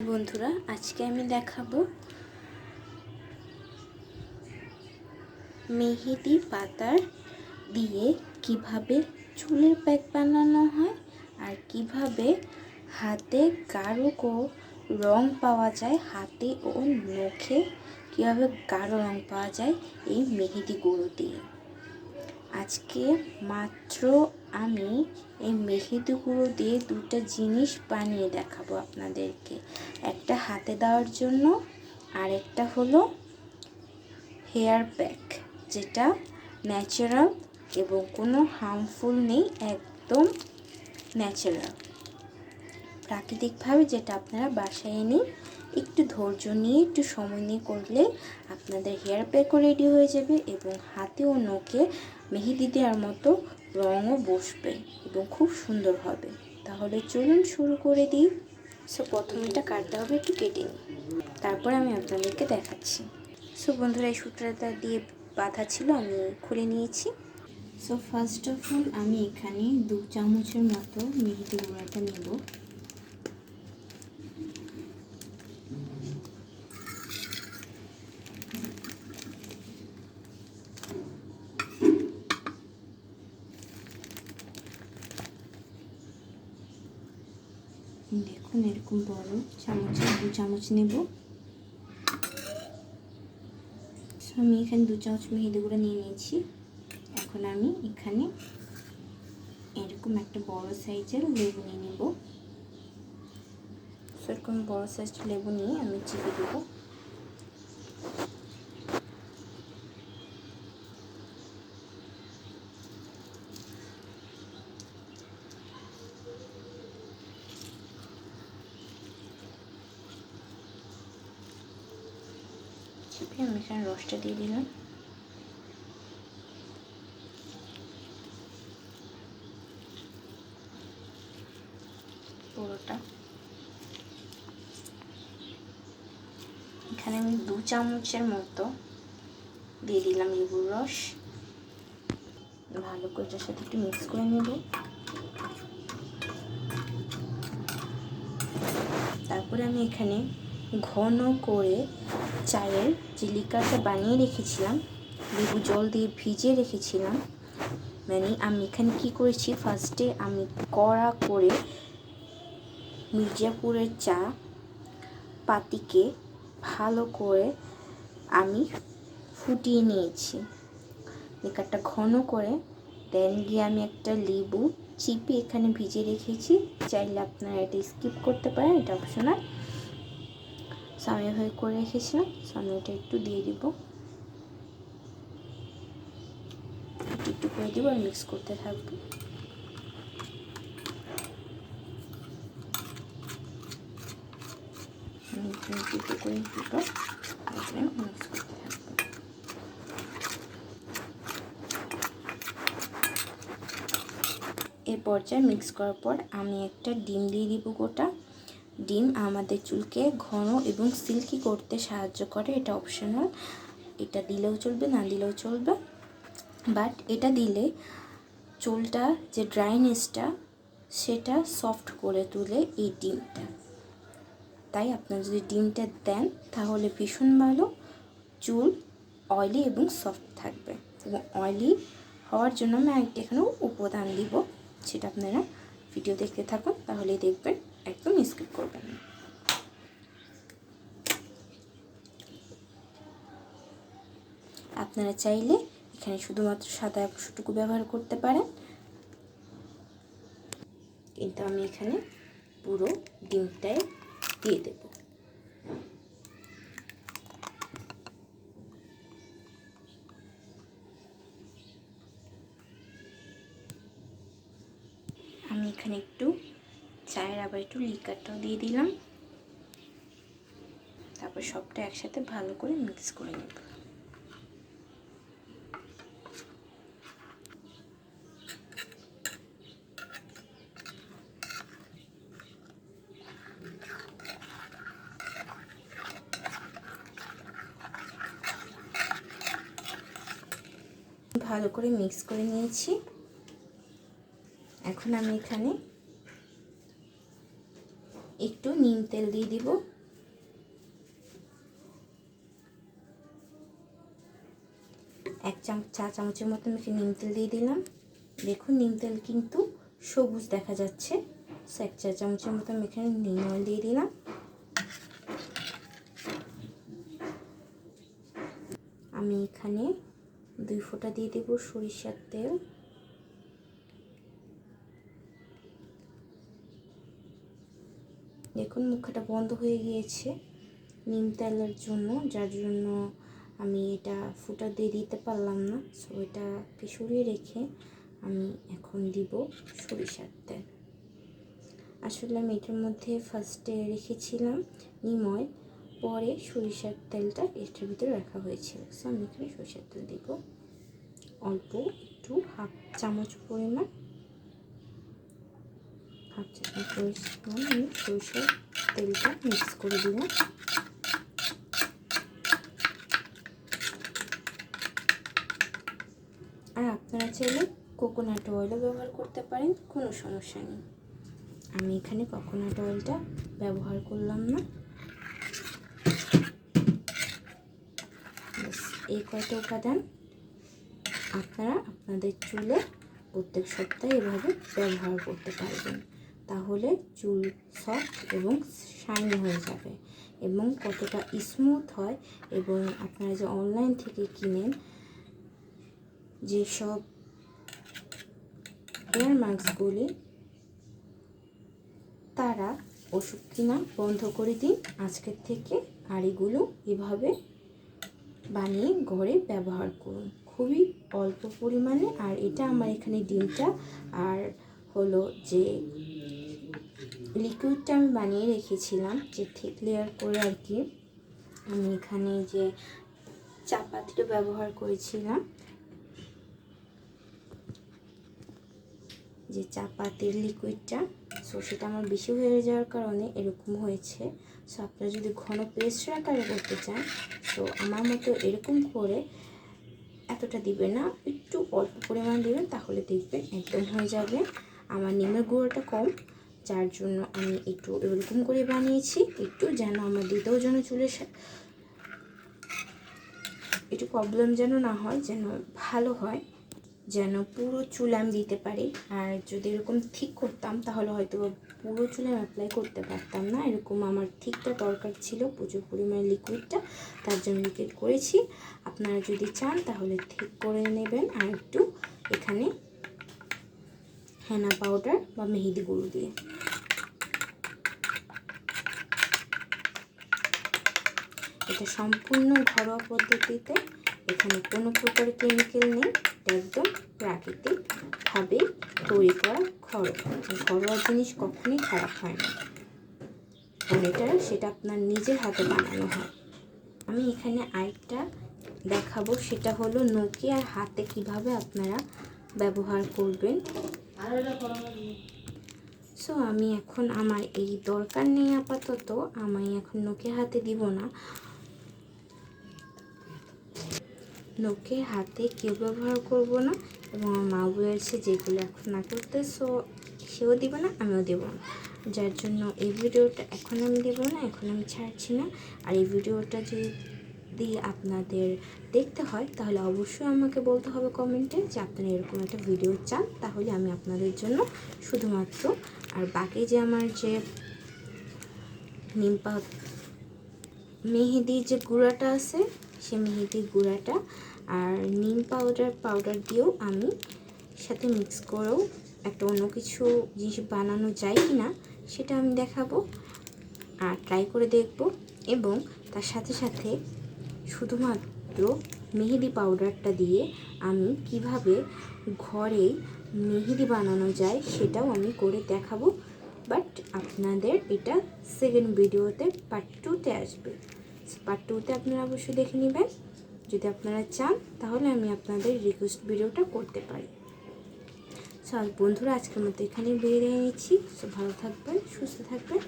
বন্ধুরা, আজকে আমি দেখাবো মেহেদি পাতার দিয়ে কীভাবে চুলের প্যাক বানানো হয় আর কীভাবে হাতে গাঢ় রং পাওয়া যায়, হাতে ও নখে কীভাবে গাঢ় রং পাওয়া যায় এই মেহেদি গুঁড়ো দিয়ে। আজকে মাত্র আমি এই মেহেদি গুঁড়ো দিয়ে দুটো জিনিস বানিয়ে দেখাবো আপনাদেরকে। একটা হাতে দেওয়ার জন্য, আর একটা হলো হেয়ার প্যাক, যেটা ন্যাচারাল এবং কোনো হার্মফুল নেই, একদম ন্যাচারাল। প্রাকৃতিকভাবে যেটা আপনারা বাসায় এনে একটু ধৈর্য নিয়ে, একটু সময় নিয়ে করলে আপনাদের হেয়ার প্যাকও রেডি হয়ে যাবে এবং হাতে ও নখে মেহেদি দেওয়ার মতো রঙও বসবে এবং খুব সুন্দর হবে। তাহলে চলুন শুরু করে দিই। সো, প্রথমে এটা কাটতে হবে, একটু কেটে নিই। তারপর আমি আপনাদেরকে দেখাচ্ছি। সো, বন্ধুরা, এই সূত্রটা দিয়ে বাঁধা ছিল, আমি খুলে নিয়েছি। সো ফার্স্ট অফ অল আমি এখানে দু চামচের মতো মেহেদি গুঁড়াটা নেব। দেখুন এরকম বড় চামচ, দু চামচ নেব। আমি এখানে দু চামচ মেহেদি গুঁড়ো নিয়ে নিয়েছি। এখন আমি এখানে এরকম একটা বড় সাইজের লেবু নিয়ে নেব। সেরকম বড় সাইজের লেবু নিয়ে আমি চিপে দেবো চিপে আমি এখানে রসটা দিয়ে দিলাম। পুরোটা। এখানে আমি দু চামচের মতো দিয়ে দিলাম লেবুর রস। ভালো করে এটার সাথে একটু মিক্স করে নেব। তারপরে আমি এখানে ঘন করে চায়ের যে লিকারটা বানিয়ে রেখেছিলাম, লেবু জল দিয়ে ভিজিয়ে রেখেছিলাম। মানে আমি এখানে কি করেছি? ফার্স্টে আমি কড়া করে মির্জাপুরের চা পাতিকে ভালো করে আমি ফুটিয়ে নিয়েছি। লিকারটা ঘন করে দেন গিয়ে আমি একটা লেবু চিপে এখানে ভিজে রেখেছি। চাইলে আপনারা এটা স্কিপ করতে পারেন, এটা অপশনাল সো আমি এভাবে করে রেখেছিলাম সো আমি এটা একটু দিয়ে দিব। একটু একটু করে দিব আর মিক্স করতে থাকব। মিক্স করতে থাকব। এই পর্যায়ে মিক্স করার পর আমি একটা ডিম দিয়ে দিব গোটা। ডিম আমাদের চুলকে ঘন এবং সিল্কি করতে সাহায্য করে, এটা অপশনাল এটা দিলেও চলবে, না দিলেও চলবে। বাট এটা দিলে চুলটা যে ড্রাইনেসটা সেটা সফট করে তুলে এই ডিমটা। তাই আপনারা যদি ডিমটা দেন, তাহলে ভীষণ ভালো। চুল অয়েলি এবং সফট থাকবে। এবং অয়েলি হওয়ার জন্য আমি আরেকটা এখানেও উপাদান দিব, সেটা আপনারা ভিডিও দেখতে থাকুন, তাহলেই দেখবেন একদম স্কিপ করবেন না আপনারা চাইলে এখানে শুধুমাত্র সাদা অংশটুকু ব্যবহার করতে পারেন। কিন্তু আমি এখানে পুরো ডিমটাই দিয়ে দেব। আমি এখানে একটু চায়ের আবার একটু লিকারটাও দিয়ে দিলাম। তারপর সবটা একসাথে ভালো করে মিক্স করে নেব। ভালো করে মিক্স করে নিয়েছি। এখন আমি এখানে একটু নিম তেল দিয়ে দিব। এক চামচ, চা চামচের মতো আমি নিম তেল দিয়ে দিলাম। দেখুন, নিম তেল কিন্তু সবুজ দেখা যাচ্ছে। সো এক চা চামচের মতো এখানে নিম অয়েল দিয়ে দিলাম। আমি এখানে দুই ফোঁটা দিয়ে দেবো সরিষার তেল। দেখুন, মুখটা বন্ধ হয়ে গিয়েছে নিম তেলের জন্য, যার জন্য আমি এটা ফুটা দিয়ে দিতে পারলাম না। সো এটাকে সরিয়ে রেখে আমি এখন দিব সরিষার তেল। আসলে আমি এটার মধ্যে ফার্স্টে রেখেছিলাম নিম অয়েল পরে সরিষার তেলটা এটার ভিতরে রাখা হয়েছিল সো আমি এখানে সরিষার তেল দিব। অল্প একটু হাফ চামচ পরিমাণ, হাফ চামচ পরিমাণ আমি সরিষার তেলটা মিক্স করে দিলাম। আর আপনারা চাইলে কোকোনাট অয়েলও ব্যবহার করতে পারেন, কোনো সমস্যা নেই। আমি এখানে কোকোনাট অয়েলটা ব্যবহার করলাম না। এই কয়টা উপাদান? আপনারা আপনাদের চুলে প্রত্যেক সপ্তাহে এভাবে ব্যবহার করতে পারবেন। তাহলে চুল সফট এবং শাইনি হয়ে যাবে এবং কতটা স্মুথ হয় এবং আপনারা যে অনলাইন থেকে কিনেন যেসব হেয়ার মাস্কগুলি তারা ওষুধ কিনা বন্ধ করে দিন। আজকের থেকে আর এগুলো এভাবে বানিয়ে ঘরে ব্যবহার করুন। খুবই অল্প পরিমাণে আর এটা আমার এখানে ডিমটা। আর হলো যে লিকুইডটা আমি বানিয়ে রেখেছিলাম, যে ঠিক লেয়ার করে আর কি। আমি এখানে যে চাপাতিটা ব্যবহার করেছিলাম, যে চাপাতির লিকুইডটা সো সেটা আমার বেশি হয়ে যাওয়ার কারণে এরকম হয়েছে। সো আপনারা যদি ঘন পেস্ট আকারে করতে চান তো আমার মতো এরকম করে এতটা দিবেন না, একটু অল্প পরিমাণ দেবেন, তাহলে দেখবেন একদম হয়ে যাবে। আমার নিমের গুঁড়োটা কম, যার জন্য আমি একটু এরকম করে বানিয়েছি, একটু যেন আমার দিতেও যেন চুলের একটু প্রবলেম যেন না হয়, যেন ভালো হয়। যেন পুরো চুল আমি দিতে পারি। আর যদি এরকম ঠিক করতাম, তাহলে হয়তো পুরো চুলে অ্যাপ্লাই করতে পারতাম না। এরকম আমার ঠিকটা দরকার ছিল, প্রচুর পরিমাণে লিকুইডটা তার জন্য লিকুইড করেছি। আপনারা যদি চান, তাহলে ঠিক করে নেবেন। আর একটু এখানে হেনা পাউডার বা মেহেদি গুঁড়ো দিয়ে। এটা সম্পূর্ণ ঘরোয়া পদ্ধতিতে এখানে কোনো প্রকার কেমিক্যাল নেই একদম প্রাকৃতিকভাবে তৈরি করা ঘরোয়া। ঘরোয়া জিনিস কখনই খারাপ হয় না। এটা, সেটা আপনার নিজের হাতে বানানো হয়। আমি এখানে আরেকটা দেখাবো, সেটা হলো নোকিয়ার হাতে কীভাবে আপনারা ব্যবহার করবেন। সো আমি এখন, আমার এই দরকার নেই আপাতত, আমি এখন নোকে হাতে দিব না। নোকে হাতে কেউ ব্যবহার করব না এবং আমার মা বলেছে যেগুলো এখন না করতে সো সেও দিবে না, আমিও দেবো না। যার জন্য এই ভিডিওটা এখন আমি দেবো না, এখন আমি ছাড়ছি না। আর এই ভিডিওটা যদি আপনাদের দেখতে হয়, তাহলে অবশ্যই আমাকে বলতে হবে কমেন্টে যে আপনারা এরকম একটা ভিডিও চান, তাহলে আমি আপনাদের জন্য শুধুমাত্র আর বাকি যে আমার যে নিমপা মেহেদির যে গুঁড়াটা আছে, সে মেহেদির গুঁড়াটা আর নিম পাউডার পাউডার দিয়েও আমি সাথে মিক্স করেও একটা অন্য কিছু জিনিস বানানো যায় কি না সেটা আমি দেখাবো আর ট্রাই করে দেখব। এবং তার সাথে সাথে শুধুমাত্র মেহেদি পাউডারটা দিয়ে আমি কীভাবে ঘরেই মেহেদি বানানো যায় সেটাও আমি করে দেখাবো। বাট আপনাদের এটা সেকেন্ড ভিডিওতে পার্ট টুতে আসবে। পার্ট টুতে আপনারা অবশ্যই দেখে নেবেন। যদি আপনারা চান, তাহলে আমি আপনাদের রিকোয়েস্ট ভিডিওটা করতে পারি। সব বন্ধুরা, আজকের মতো এখানেই বেরিয়ে নিচ্ছি। ভালো থাকবেন, সুস্থ থাকবেন।